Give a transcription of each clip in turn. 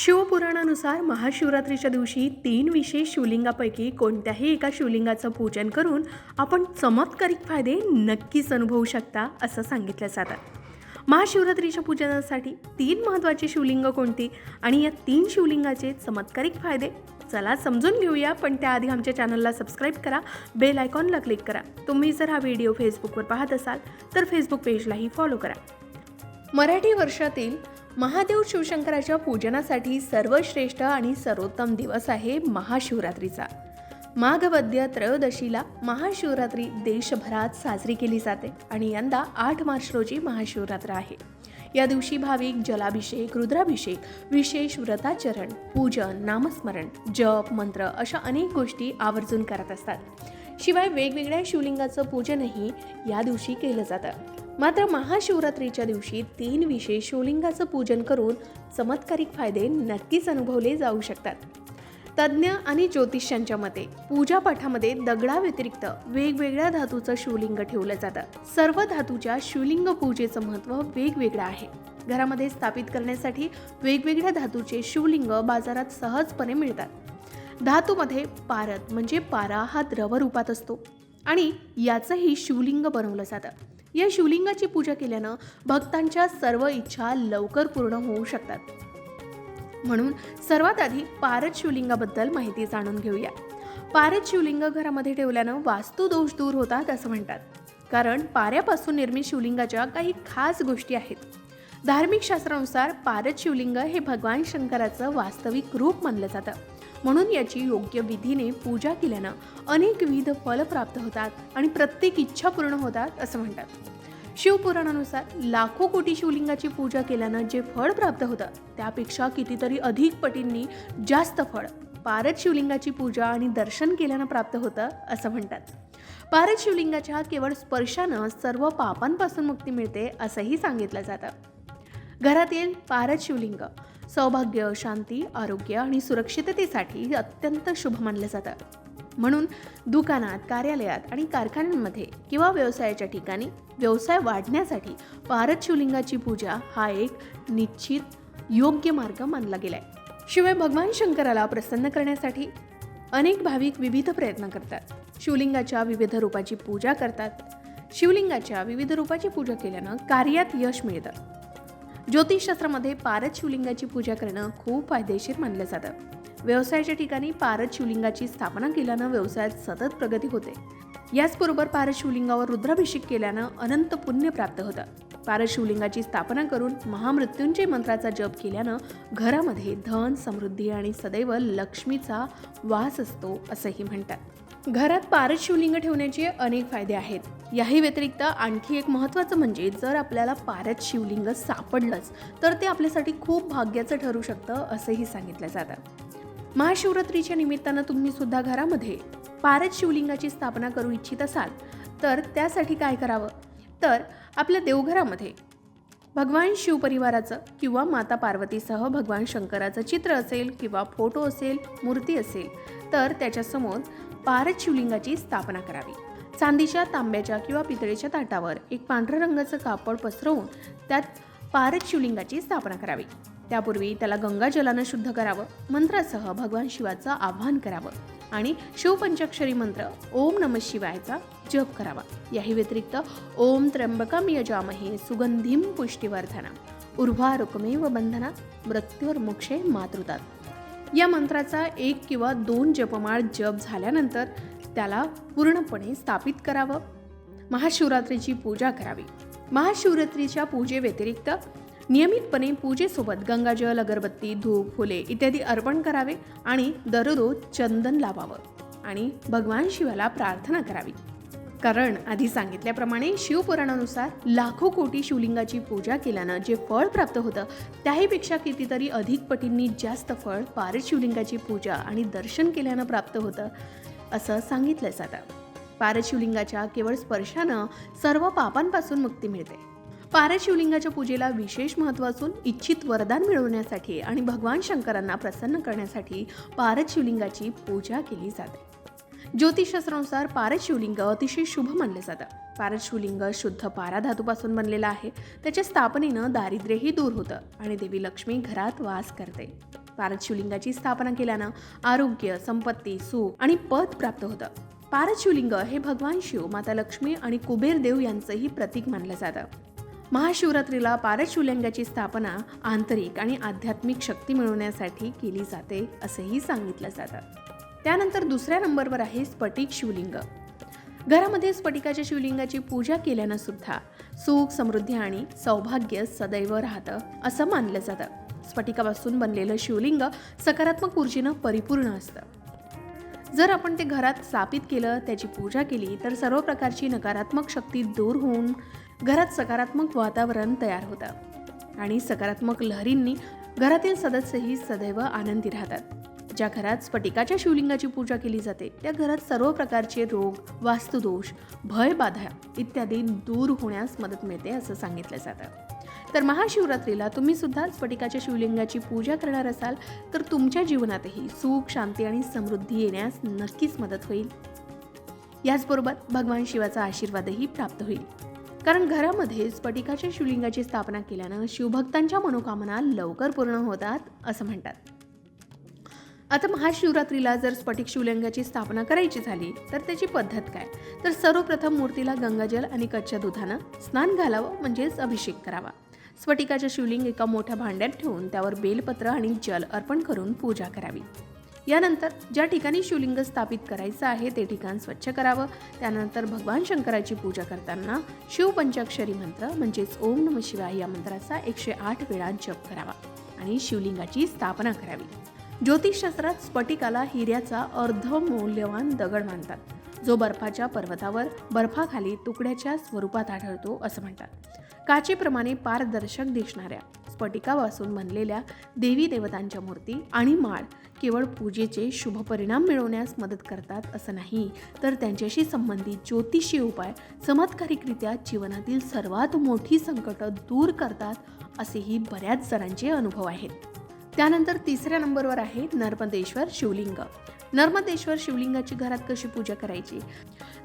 शिवपुराणानुसार महाशिवरात्रीच्या दिवशी तीन विशेष शिवलिंगापैकी कोणत्याही एका शिवलिंगाचं पूजन करून आपण चमत्कारिक फायदे नक्कीच अनुभवू शकता असं सांगितलं जातं. महाशिवरात्रीच्या पूजनासाठी तीन महत्त्वाची शिवलिंग कोणती आणि या तीन शिवलिंगाचे चमत्कारिक फायदे? चला समजून घेऊया पण त्याआधी आमच्या चॅनलला सबस्क्राईब करा बेल आयकॉनला क्लिक करा. तुम्ही जर हा व्हिडिओ फेसबुकवर पाहत असाल तर फेसबुक पेजलाही फॉलो करा. मराठी वर्षातील महादेव शिवशंकराच्या पूजनासाठी सर्वश्रेष्ठ आणि सर्वोत्तम दिवस आहे महाशिवरात्रीचा. माघवद्य त्रयोदशीला महाशिवरात्री देशभरात साजरी केली जाते आणि यंदा आठ मार्च रोजी महाशिवरात्र आहे. या दिवशी भाविक जलाभिषेक रुद्राभिषेक विशेष व्रताचरण पूजन नामस्मरण जप मंत्र अशा अनेक गोष्टी आवर्जून करत असतात. शिवाय वेगवेगळ्या शिवलिंगाचं पूजनही या दिवशी केलं जातं. मात्र महाशिवरात्रीच्या दिवशी तीन विशेष शिवलिंगाचं पूजन करून चमत्कारिक फायदे नक्कीच अनुभवले जाऊ शकतात. तज्ज्ञ आणि ज्योतिष्यांच्या मते पूजापाठामध्ये दगडाव्यतिरिक्त वेगवेगळ्या धातूचं शिवलिंग ठेवलं जातं. सर्व धातूच्या शिवलिंग पूजेचं महत्त्व वेगवेगळं आहे. घरामध्ये स्थापित करण्यासाठी वेगवेगळ्या धातूचे शिवलिंग बाजारात सहजपणे मिळतात. धातूमध्ये पारद म्हणजे पारा हा द्रव रूपात असतो. आणि याचंही शिवलिंग बनवलं जातं. या शिवलिंगाची पूजा केल्यानं भक्तांच्या सर्व इच्छा लवकर पूर्ण होऊ शकतात. म्हणून सर्वात आधी पारद शिवलिंगाबद्दल माहिती जाणून घेऊया. पारद शिवलिंग घरामध्ये ठेवल्यानं वास्तुदोष दूर होतात असं म्हणतात. कारण पाऱ्यापासून निर्मित शिवलिंगाच्या काही खास गोष्टी आहेत. धार्मिक शास्त्रानुसार पारद शिवलिंग हे भगवान शंकराचं वास्तविक रूप मानलं जातं. म्हणून याची योग्य विधीने पूजा केल्यानं अनेकविध फल प्राप्त होतात आणि प्रत्येक इच्छा पूर्ण होतात असं म्हणतात. शिवपुराणानुसार लाखो कोटी शिवलिंगाची पूजा केल्यानं जे फळ प्राप्त होतं त्यापेक्षा कितीतरी अधिक पटींनी जास्त फळ पारद शिवलिंगाची पूजा आणि दर्शन केल्यानं प्राप्त होतं असं म्हणतात. पारद शिवलिंगाच्या केवळ स्पर्शानं सर्व पापांपासून मुक्ती मिळते असंही सांगितलं जातं. घरातील पारद शिवलिंग सौभाग्य शांती आरोग्य आणि सुरक्षिततेसाठी अत्यंत शुभ मानलं जातं. म्हणून दुकानात कार्यालयात आणि कारखान्यांमध्ये किंवा व्यवसायाच्या ठिकाणी व्यवसाय वाढण्यासाठी पारत शिवलिंगाची पूजा हा एक निश्चित योग्य मार्ग मानला गेलाय. शिवाय भगवान शंकराला प्रसन्न करण्यासाठी अनेक भाविक विविध प्रयत्न करतात. शिवलिंगाच्या विविध रूपाची पूजा करतात. शिवलिंगाच्या विविध रूपाची पूजा केल्यानं कार्यात यश मिळतं. ज्योतिषशास्त्रामध्ये पारद शिवलिंगाची पूजा करणं खूप फायदेशीर मानलं जातं. व्यवसायाच्या ठिकाणी पारद शिवलिंगाची स्थापना केल्यानं व्यवसायात सतत प्रगती होते. याचबरोबर पारद शिवलिंगावर रुद्राभिषेक केल्यानं अनंत पुण्य प्राप्त होतं. पारद शिवलिंगाची स्थापना करून महामृत्युंजय मंत्राचा जप केल्यानं घरामध्ये धन समृद्धी आणि सदैव लक्ष्मीचा वास असतो असंही म्हणतात. घरात पारद शिवलिंग ठेवण्याचे अनेक फायदे आहेत. याही व्यतिरिक्त आणखी एक महत्त्वाचं म्हणजे जर आपल्याला पारद शिवलिंग सापडलंच तर ते आपल्यासाठी खूप भाग्याचं ठरू शकतं असंही सांगितलं जातं. महाशिवरात्रीच्या निमित्तानं तुम्ही सुद्धा घरामध्ये पारद शिवलिंगाची स्थापना करू इच्छित असाल तर त्यासाठी काय करावं? तर आपल्या देवघरामध्ये भगवान शिवपरिवाराचं किंवा माता पार्वतीसह भगवान शंकराचं चित्र असेल किंवा फोटो असेल मूर्ती असेल तर त्याच्यासमोर पारद शिवलिंगाची स्थापना करावी. चांदीच्या तांब्याच्या किंवा पितळेच्या ताटावर एक पांढऱ्या रंगाचं कापड पसरवून त्यात पारच शिवलिंगाची स्थापना करावी. त्यापूर्वी त्याला गंगाजलानं शुद्ध करावं मंत्रासह भगवान शिवाचं आवाहन करावं आणि शिवपंचाक्षरी मंत्र ओम नम शिवायचा जप करावा. याही व्यतिरिक्त ओम त्र्यंबकम यजामहे सुगंधीम पुष्टीवर्धना उर्वा रुकमेव बंधना मृत्युर्मुक्षे मातृतात. या मंत्राचा एक किंवा दोन जपमाळ जप झाल्यानंतर त्याला पूर्णपणे स्थापित करावं. महाशिवरात्रीची पूजा करावी. महाशिवरात्रीच्या पूजेव्यतिरिक्त नियमितपणे पूजेसोबत गंगाजल अगरबत्ती धूप फुले इत्यादी अर्पण करावे आणि दररोज चंदन लावावं आणि भगवान शिवाला प्रार्थना करावी. कारण आधी सांगितल्याप्रमाणे शिवपुराणानुसार लाखो कोटी शिवलिंगाची पूजा केल्यानं जे फळ प्राप्त होतं त्याहीपेक्षा कितीतरी अधिक पटींनी जास्त फळ पारद शिवलिंगाची पूजा आणि दर्शन केल्यानं प्राप्त होतं असं सांगितलं जातं पारद शिवलिंगाच्या केवळ स्पर्शानं सर्व पापांपासून मुक्ती मिळते. पारद शिवलिंगाच्या पूजेला विशेष महत्त्व असून इच्छित वरदान मिळवण्यासाठी आणि भगवान शंकरांना प्रसन्न करण्यासाठी पारद शिवलिंगाची पूजा केली जाते. ज्योतिषशास्त्रानुसार पारद शिवलिंग अतिशय शुभ मानलं जातं. पारद शिवलिंग शुद्ध पारा धातूपासून बनलेलं आहे. त्याच्या स्थापनेनं दारिद्र्यही दूर होतं आणि देवी लक्ष्मी घरात वास करते. पारद शिवलिंगाची स्थापना केल्यानं आरोग्य संपत्ती सुख आणि पद प्राप्त होतं. पारद शिवलिंग हे भगवान शिव माता लक्ष्मी आणि कुबेर देव यांचंही प्रतीक मानलं जातं. महाशिवरात्रीला पारद शिवलिंगाची स्थापना आंतरिक आणि आध्यात्मिक शक्ती मिळवण्यासाठी केली जाते असंही सांगितलं जातं. त्यानंतर दुसऱ्या नंबरवर आहे स्फटिक शिवलिंग. घरामध्ये स्फटिकाच्या शिवलिंगाची पूजा केल्यानं सुद्धा सुख समृद्धी आणि सौभाग्य सदैव राहतं असं मानलं जातं. स्फटिकापासून बनलेलं शिवलिंग सकारात्मक ऊर्जेनं परिपूर्ण असतं. जर आपण ते घरात स्थापित केलं त्याची पूजा केली तर सर्व प्रकारची नकारात्मक शक्ती दूर होऊन घरात सकारात्मक वातावरण तयार होतं. आणि सकारात्मक लहरींनी घरातील सदस्यही सदैव आनंदी राहतात. ज्या घरात स्फटिकाच्या शिवलिंगाची पूजा केली जाते त्या घरात सर्व प्रकारचे रोग वास्तुदोष भयबाधा इत्यादी दूर होण्यास मदत मिळते असं सांगितलं जातं. तर महाशिवरात्रीला तुम्ही सुद्धा स्फटिकाच्या शिवलिंगाची पूजा करणार असाल तर तुमच्या जीवनातही सुख शांती आणि समृद्धी येण्यास नक्कीच मदत होईल. याचबरोबर भगवान शिवाचा आशीर्वादही प्राप्त होईल. कारण घरामध्ये स्फटिकाच्या शिवलिंगाची स्थापना केल्यानं शिवभक्तांच्या मनोकामना लवकर पूर्ण होतात असं म्हणतात. आता महाशिवरात्रीला जर स्फटिक शिवलिंगाची स्थापना करायची झाली तर त्याची पद्धत काय? तर सर्वप्रथम मूर्तीला गंगाजल आणि कच्च्या दुधानं स्नान घालावं म्हणजेच अभिषेक करावा. स्फटिकाचे शिवलिंग एका मोठ्या भांड्यात ठेवून त्यावर बेलपत्र आणि जल अर्पण करून पूजा करावी. यानंतर ज्या ठिकाणी शिवलिंग स्थापित करायचं आहे ते ठिकाण स्वच्छ करावं. त्यानंतर भगवान शंकराची पूजा करताना शिवपंचाक्षरी मंत्र म्हणजेच ओम नम शिवाय या मंत्राचा एकशे आठ वेळा जप करावा आणि शिवलिंगाची स्थापना करावी. ज्योतिषशास्त्रात स्फटिकाला हिऱ्याचा अर्धमौल्यवान दगड मानतात. जो बर्फाच्या पर्वतावर बर्फाखाली तुकड्याच्या स्वरूपात आढळतो असं म्हणतात. काचेप्रमाणे पारदर्शक दिसणाऱ्या स्फटिकापासून बनलेल्या देवी देवतांच्या मूर्ती आणि माळ केवळ पूजेचे शुभ परिणाम मिळवण्यास मदत करतात असं नाही तर त्यांच्याशी संबंधित ज्योतिषी उपाय चमत्कारिकरित्या जीवनातील सर्वात मोठी संकटं दूर करतात असेही बऱ्याच जणांचे अनुभव आहेत. त्यानंतर तिसऱ्या नंबरवर आहे नर्मदेश्वर शिवलिंग. नर्मदेश्वर शिवलिंगाची घरात कशी पूजा करायची?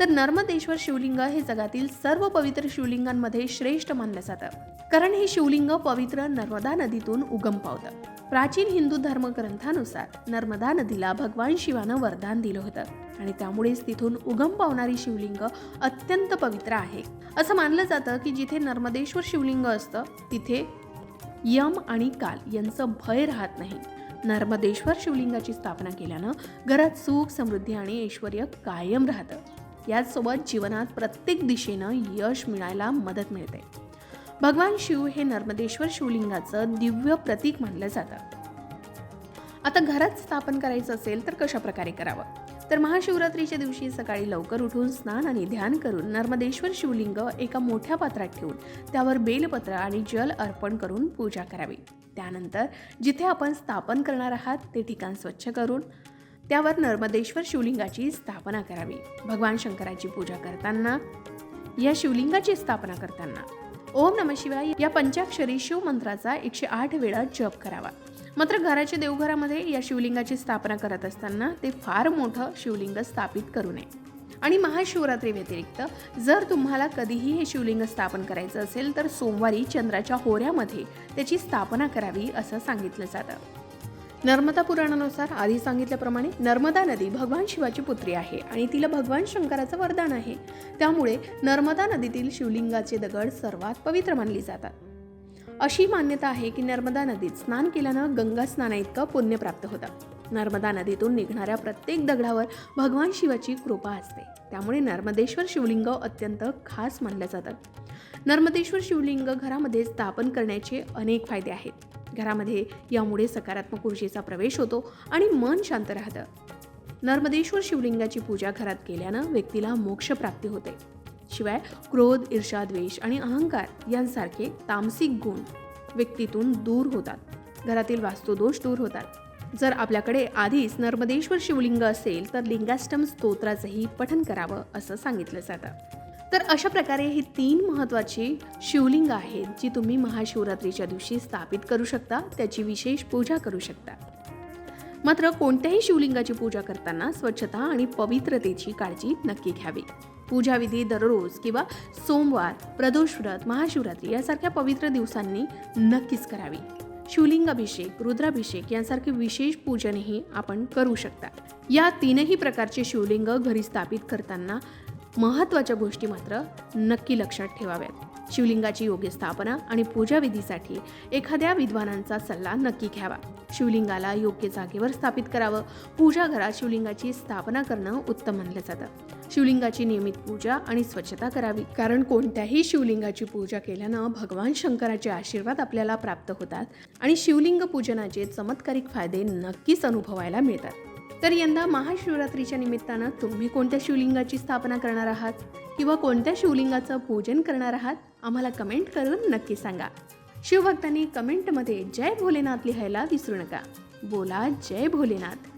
तर नर्मदेश्वर शिवलिंग हे जगातील सर्व पवित्र शिवलिंगांमध्ये श्रेष्ठ मानलं जातं. कारण हे शिवलिंग पवित्र नर्मदा नदीतून उगम पावतं. प्राचीन हिंदू धर्मग्रंथानुसार नर्मदा नदीला भगवान शिवानं वरदान दिलं होतं. आणि त्यामुळेच तिथून उगम पावणारी शिवलिंग अत्यंत पवित्र आहे. असं मानलं जातं की जिथे नर्मदेश्वर शिवलिंग असतं तिथे यम आणि काल यांचं भय राहत नाही. नर्मदेश्वर शिवलिंगाची स्थापना केल्यानं घरात सुख समृद्धी आणि ऐश्वर कायम राहतं. याचसोबत जीवनात प्रत्येक दिशेनं यश मिळायला मदत मिळते. भगवान शिव हे नर्मदेश्वर शिवलिंगाचं दिव्य प्रतीक मानलं जातं. आता घरात स्थापन करायचं असेल तर कशा प्रकारे करावं? तर महाशिवरात्रीच्या दिवशी सकाळी लवकर उठून स्नान आणि ध्यान करून नर्मदेश्वर शिवलिंग एका मोठ्या पात्रात ठेवून त्यावर बेलपत्र आणि जल अर्पण करून पूजा करावी. त्यानंतर जिथे आपण स्थापन करणार आहात ते ठिकाण स्वच्छ करून त्यावर नर्मदेश्वर शिवलिंगाची स्थापना करावी. भगवान शंकराची पूजा करताना या शिवलिंगाची स्थापना करताना ओम नम शिवाय या पंचाक्षरी शिव मंत्राचा एकशे आठ वेळा जप करावा. मात्र घराच्या देवघरामध्ये या शिवलिंगाची स्थापना करत असताना ते फार मोठं शिवलिंग स्थापित करू नये. आणि महाशिवरात्री व्यतिरिक्त जर तुम्हाला कधीही हे शिवलिंग स्थापन करायचं असेल तर सोमवारी चंद्राच्या होऱ्यामध्ये त्याची स्थापना करावी असं सांगितलं जातं. नर्मदा पुराणानुसार आधी सांगितल्याप्रमाणे नर्मदा नदी भगवान शिवाची पुत्री आहे आणि तिला भगवान शंकराचं वरदान आहे. त्यामुळे नर्मदा नदीतील शिवलिंगाचे दगड सर्वात पवित्र मानली जातात. अशी मान्यता आहे की नर्मदा नदीत स्नान केल्यानं गंगा स्नाना इतकं पुण्य प्राप्त होतं. नर्मदा नदीतून निघणाऱ्या प्रत्येक दगडावर भगवान शिवाची कृपा असते. त्यामुळे नर्मदेश्वर शिवलिंग अत्यंत खास मानलं जातं. नर्मदेश्वर शिवलिंग घरामध्ये स्थापन करण्याचे अनेक फायदे आहेत. घरामध्ये यामुळे सकारात्मक ऊर्जेचा प्रवेश होतो आणि मन शांत राहतं. नर्मदेश्वर शिवलिंगाची पूजा घरात केल्यानं व्यक्तीला मोक्ष प्राप्ती होते. शिवाय क्रोध ईर्षा द्वेष आणि अहंकार यांसारखे तामसिक गुण व्यक्तीतून दूर होतात. घरातील वास्तुदोष दूर होतात. जर आपल्याकडे आधीच नर्मदेश्वर शिवलिंग असेल तर लिंगाष्टम स्तोत्राचंही पठन करावं असं सांगितलं जातं. तर अशा प्रकारे ही तीन महत्त्वाची शिवलिंग आहेत जी तुम्ही महाशिवरात्रीच्या दिवशी स्थापित करू शकता त्याची विशेष पूजा करू शकता. मात्र कोणत्याही शिवलिंगाची पूजा करताना स्वच्छता आणि पवित्रतेची काळजी नक्की घ्यावी. पूजाविधी दररोज किंवा सोमवार प्रदोष व्रत महाशिवरात्री यासारख्या पवित्र दिवसांनी नक्कीच करावी. शिवलिंगाभिषेक रुद्राभिषेक यांसारखे विशेष पूजनही आपण करू शकता. या तीनही प्रकारचे शिवलिंग घरी स्थापित करताना महत्त्वाच्या गोष्टी मात्र नक्की लक्षात ठेवाव्यात. शिवलिंगाची योग्य स्थापना आणि पूजाविधीसाठी एखाद्या विद्वानांचा सल्ला नक्की घ्यावा. शिवलिंगाला योग्य जागेवर स्थापित करावं. पूजा घरात शिवलिंगाची स्थापना करणं उत्तम मानलं जातं. शिवलिंगाची नियमित पूजा आणि स्वच्छता करावी. कारण कोणत्याही शिवलिंगाची पूजा केल्यानं भगवान शंकराचे आशीर्वाद आपल्याला प्राप्त होतात आणि शिवलिंग पूजनाचे चमत्कारिक फायदे नक्कीच अनुभवायला मिळतात. तर यंदा महाशिवरात्रीच्या निमित्तानं तुम्ही कोणत्या शिवलिंगाची स्थापना करणार आहात? किंवा कोणत्या शिवलिंगाचं पूजन करणार आहात? आम्हाला कमेंट करून नक्की सांगा. शिवभक्तांनी कमेंटमध्ये जय भोलेनाथ लिहायला विसरू नका. बोला जय भोलेनाथ.